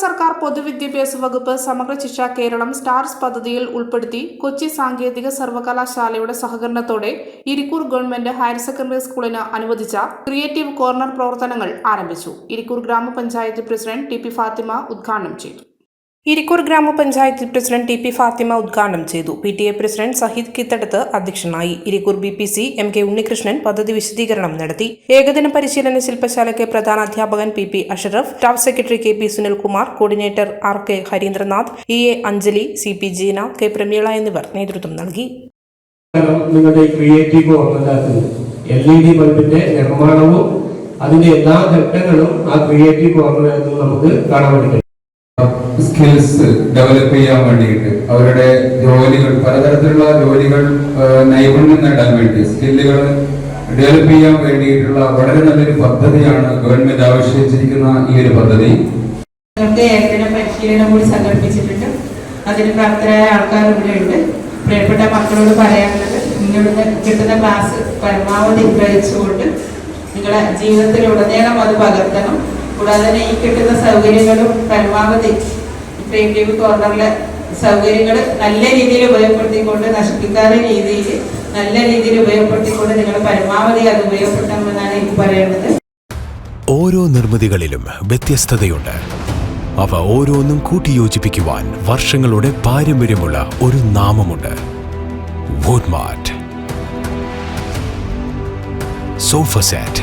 സർക്കാർ പൊതുവിദ്യാഭ്യാസ വകുപ്പ് സമഗ്ര ശിക്ഷ കേരളം സ്റ്റാർസ് പദ്ധതിയിൽ ഉൾപ്പെടുത്തി കൊച്ചി സാങ്കേതിക സർവകലാശാലയുടെ സഹകരണത്തോടെ ഇരിക്കൂർ ഗവൺമെന്റ് ഹയർ സെക്കൻഡറി സ്കൂളിന് അനുവദിച്ച ക്രിയേറ്റീവ് കോർണർ പ്രവർത്തനങ്ങൾ ആരംഭിച്ചു. ഇരിക്കൂർ ഗ്രാമപഞ്ചായത്ത് പ്രസിഡന്റ് ടി പി ഫാത്തിമ ഉദ്ഘാടനം ചെയ്തു. ഇരിക്കൂർ ഗ്രാമപഞ്ചായത്ത് പ്രസിഡന്റ് ടി പി ഫാത്തിമ ഉദ്ഘാടനം ചെയ്തു. P T A president Sahid Kithadath അധ്യക്ഷനായി Irikkur B P C M K Unnikrishnan പദ്ധതി വിശദീകരണം നടത്തി. ഏകദിന പരിശീലന ശില്പശാലയ്ക്ക് പ്രധാന അധ്യാപകൻ P P Ashraf staff secretary K P Sunilkumar coordinator R K Harindranath E A Anjali C P Jeena K Prameela എന്നിവർ നേതൃത്വം നൽകി. നിങ്ങളുടെ ക്രിയേറ്റീവ് നിർമ്മാണവും അതിന്റെ എല്ലാ ഘട്ടങ്ങളും ആ ക്രിയേറ്റീവ് ഓർമ്മദാസിൽ നമുക്ക് കാണാൻ സ്കിൽസ് ഡെവലപ്പ് ചെയ്യാൻ വേണ്ടിയിട്ട്. അവരുടെ ജോലികൾ പലതരത്തിലുള്ള ജോലികൾ നൈപുണ്യം നേടാൻ വേണ്ടി സ്കില്ലുകൾ ഡെവലപ്പ് ചെയ്യാൻ വേണ്ടിയിട്ടുള്ള വളരെ നല്ലൊരു പദ്ധതിയാണ് ഗവൺമെന്റ് ആവിഷ്കരിച്ചിരിക്കുന്ന ഈ ഒരു പദ്ധതി. പരിശീലനം കൂടി സംഘടിപ്പിച്ചിട്ടുണ്ട്. അതിന് പ്രാപ്തരായ ആൾക്കാർ ഇവിടെ ഉണ്ട് പ്രിയപ്പെട്ട മക്കളോട് പറയാനുള്ളത് ഇങ്ങോട്ട് കിട്ടുന്ന ക്ലാസ് പരമാവധി നിങ്ങളുടെ നിങ്ങളെ ജീവിതത്തിലുടനീളം അത് പകർത്തണം. കൂടാതെ തന്നെ ഈ കിട്ടുന്ന സൗകര്യങ്ങളും പരമാവധി ക്രിയേറ്റീവ് കോർണറിലെ സൗകര്യങ്ങൾ നല്ല രീതിയിൽ ഉപയോഗപ്പെടുത്തിക്കൊണ്ട് നശിപ്പിക്കാത്ത രീതിയിൽ നല്ല രീതിയിൽ ഉപയോഗപ്പെടുത്തിക്കൊണ്ട് നിങ്ങൾ പരമാവധി അത് ഉപയോഗപ്പെടുത്തണമെന്നാണ് എനിക്ക് പറയേണ്ടത്. ഓരോ നിർമ്മിതികളിലും വ്യത്യസ്തതയുണ്ട്. അവ ഓരോന്നും കൂട്ടിയോജിപ്പിക്കുവാൻ വർഷങ്ങളുടെ പാരമ്പര്യമുള്ള ഒരു നാമമുണ്ട്. Woodmart sofa set